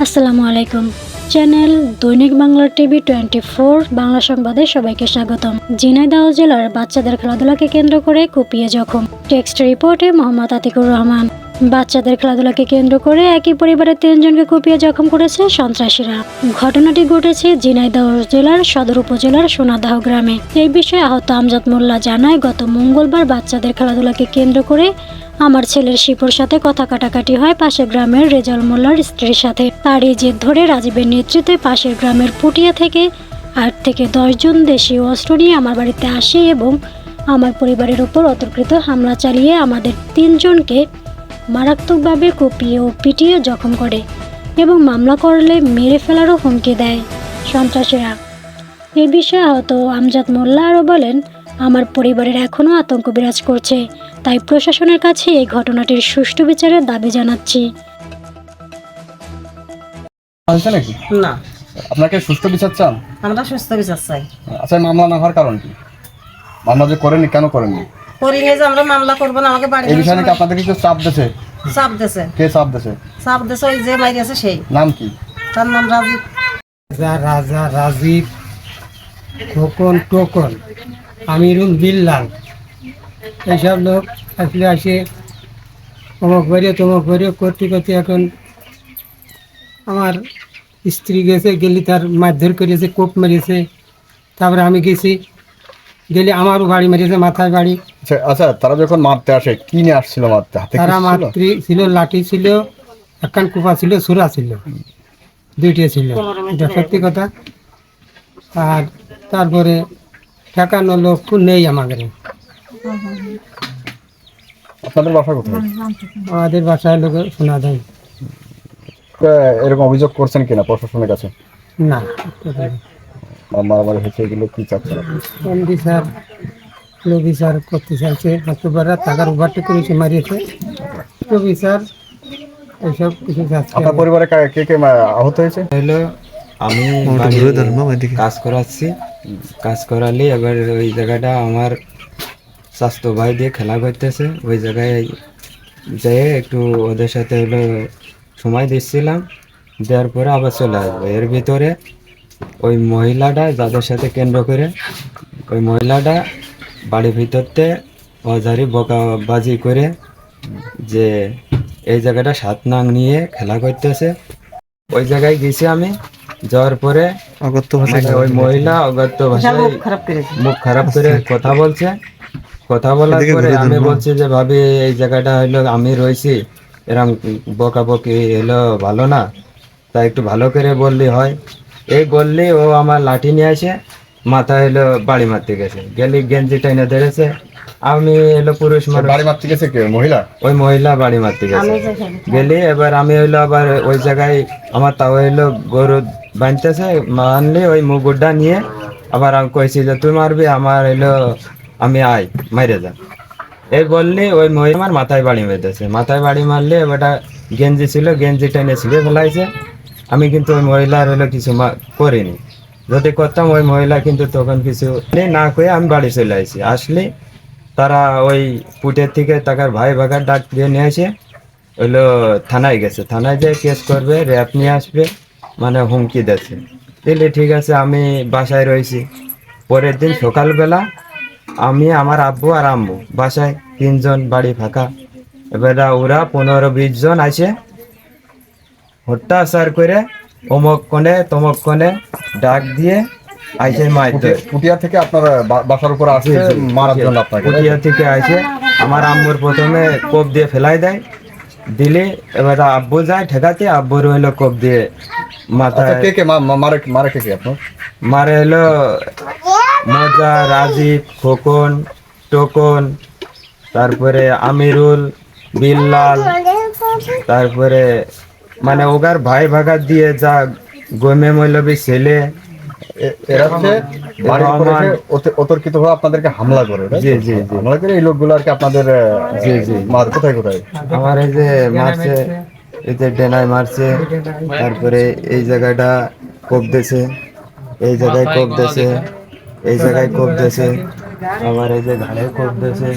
আসসালামু আলাইকুম। Channel Dainik Bangla TV twenty four, Bangla সংবাদে সবাইকে স্বাগতম। ঝিনাইদহ জেলার বাচ্চাদের খেলাধুলাকে কেন্দ্র করে কুপিয়ে জখম। টেক্সট রিপোর্টে মোহাম্মদ আতিকুর রহমান। বাচ্চাদের খেলাধুলাকে কেন্দ্র করে একই পরিবারের তিনজনকে কুপিয়ে জখম করেছে সন্ত্রাসীরা। ঘটনাটি ঘটেছে ঝিনাইদহ জেলার সদর উপজেলার সোনাদাহ গ্রামে। এই বিষয়ে আহত আমজাদ মোল্লা জানায়, গত মঙ্গলবার বাচ্চাদের খেলাধুলাকে কেন্দ্র করে আমার ছেলের শিপুর সাথে কথা কাটাকাটি হয় পাশের গ্রামের রেজাল মোল্লার স্ত্রীর সাথে। তারই জেদ ধরে রাজীবের নেতৃত্বে পাশের গ্রামের পুটিয়া থেকে আট থেকে দশজন দেশীয় অস্ত্র নিয়ে আমার বাড়িতে আসে এবং আমার পরিবারের ওপর অতর্কৃত হামলা চালিয়ে আমাদের তিনজনকে মারাত্মকভাবে কুপিয়ে ও পিটিয়ে জখম করে এবং মামলা করলে মেরে ফেলারও হুমকি দেয় সন্ত্রাসীরা। এ বিষয়ে আহত আমজাদ মোল্লা আরও বলেন আমার পরিবারের এখনও আতঙ্ক বিরাজ করছে তাই প্রশাসনের কাছে এই ঘটনাটির সুষ্ঠু বিচারের দাবি জানাচ্ছি। নাকি? না। আপনাকে সুস্থ বিচার চান? আমরা সুস্থ বিচার চাই। আচ্ছা মামলা না হওয়ার কারণ কি? মামলা যে করেনি কেন করেননি? করি নিয়ে যে আমরা মামলা করব না আমাকে বাড়ি এই বিষয়ে নাকি আপনাদেরকে কেউ চাপ দিয়েছে চাপ দেছে। কে চাপ দিয়েছে চাপ দেছে ওই যে মারি আছে সেই। নাম কি? তার নাম রাজীব। রাজা রাজা রাজীব খোকন টোকন আমিরুল বিল্লাল। এইসব লোক আসলে আসে অমুক বাড়িয়ে তমুক বাড়িয়ে করতে করতে এখন আমার স্ত্রী গেছে গেলি তার মারধর করেছে কোপ মেরেছে। তারপরে আমি গেছি গেলে আমারও বাড়ি মেরেছে মাথায় বাড়ি। আচ্ছা আচ্ছা তারা যখন মারতে আসে কি নিয়ে আসছিল মারতে? হাতে তারা? মাতৃ ছিল লাঠি ছিল একখান কুপা ছিল সুরা ছিল। দুইটি ছিল এটা সত্যি কথা। আর তারপরে ঠেকানো লোক নেই আমাদের। আপনাদের বাসা কোথায়? আমাদের বাসায় লোক শোনা দেয় এরকম অভিযোগ করছেন কিনা প্রশাসনের কাছে? না মারামারি হয়েছে এগুলো কি চাচ্ছেন এমডি স্যার রবি স্যার করতে চাইছে হাতুবারা টাকার ওভারটে করেছে মারিয়েছে। রবি স্যার এইসব কিছু চাচ্ছে আপনার পরিবারে কে কে আহত হয়েছে? হলো আমি কাজ করাচ্ছি। কাজ করালে এবার ওই জায়গাটা আমার স্বাস্থ্য ভাই দিয়ে খেলা করতেছে। ওই জায়গায় যেয়ে একটু ওদের সাথে হলো সময় দিচ্ছিলাম। দেওয়ার পরে আবার চলে আসব। এর ভিতরে ওই মহিলাটা যাদের সাথে কেন্দ্র করে ওই মহিলাটা বাড়ির ভিতরতে অজারি বকাবাজি করে যে এই জায়গাটা সাত নাং নিয়ে খেলা করতেছে। ওই জায়গায় গেছি আমি যাওয়ার পরে মানে ওই মহিলা অগত্য ভাষায় মুখ খারাপ করে কথা বলছে। কথা বলার পরে আমি বলছি যে ভাবি এই জায়গাটা হইল আমি রয়েছি এরম বকাবকি হলো ভালো না। তাই একটু ভালো করে বললি হয়। এই বললি ও আমার লাঠি নিয়ে আসে মাথা হলো বাড়ি মারতে গেছে। গেলি গেঞ্জি টাইনে ধরেছে। আমি এলো পুরুষ বাড়ি মারতে গেছে কে? মহিলা? ওই মহিলা বাড়ি মারতে গেছে। গেলি এবার আমি হইল আবার ওই জায়গায় আমার তাও হইল গরু বাঁধতেছে মানলি ওই মুগুরটা নিয়ে। আবার আমি কইছি যে তুই মারবি আমার হইল আমি আই মাইরে যা। এই বললি ওই মহিলা আমার মাথায় বাড়ি মেরেছে মাথায় বাড়ি মারলে ওটা গেঞ্জি ছিল গেঞ্জি টেনে ছিঁড়ে ফেলাইছে। আমি কিন্তু ওই মহিলার হলো কিছু করিনি। যদি করতাম ওই মহিলা কিন্তু তখন কিছু না করে আমি বাড়ি চলে আসি আসলে তারা ওই পুটের থেকে তাকার ভাই ভাগার ডাক দিয়ে নিয়ে এসে হইল থানায় গেছে। থানায় যেয়ে কেস করবে র্যাপ নিয়ে আসবে মানে হুমকি দিচ্ছে দিলে ঠিক আছে, আমি বাসায় রয়েছি। পরের দিন সকালবেলা আমি, আমার আব্বু আর আম্মু বাসায়। তিনজন বাড়ি ফাঁকা। এবার ওরা পনেরো বিশ জন আছে। হট্টাচার করে অমক কোণে তমক কোণে ডাক দিয়ে আইসে মাইতে পুটি- পুটিয়া থেকে আপনার বাসার উপর আসছে মারার জন্য আপনাকে পুটিয়া থেকে আসে আমার আম্মুর প্রথমে কোপ দিয়ে ফেলাই দেয়। দিলে এবার আব্বু যায় ঠেকাতে আব্বুর হইল কোপ দিয়ে। আচ্ছা মাথায় কে কে মারে মারে কে কে আপনার মারে হলো মজা রাজীব খোকন টোকন তারপরে আমিরুল বিল্লাল তারপরে মানে ওগার ভাই ভাগার দিয়ে যা গমে মৌলবী ছেলে এরা হচ্ছে বাড়ির উপরে এসে অত- অতর্কিতভাবে আপনাদেরকে হামলা করে জি, জি, জি। হামলা করে এই লোকগুলো আর কি আপনাদের জি জি। মার কোথায় কোথায়? আমার এই যে মারছে এই যে ডেনায় মারছে তারপরে এই জায়গাটা কোপ দিয়েছে এই জায়গায় কোপ দিয়েছে এই জায়গায় কোপ দিয়েছে আবার এই যে ঘাড়ে কোপ দিয়েছে।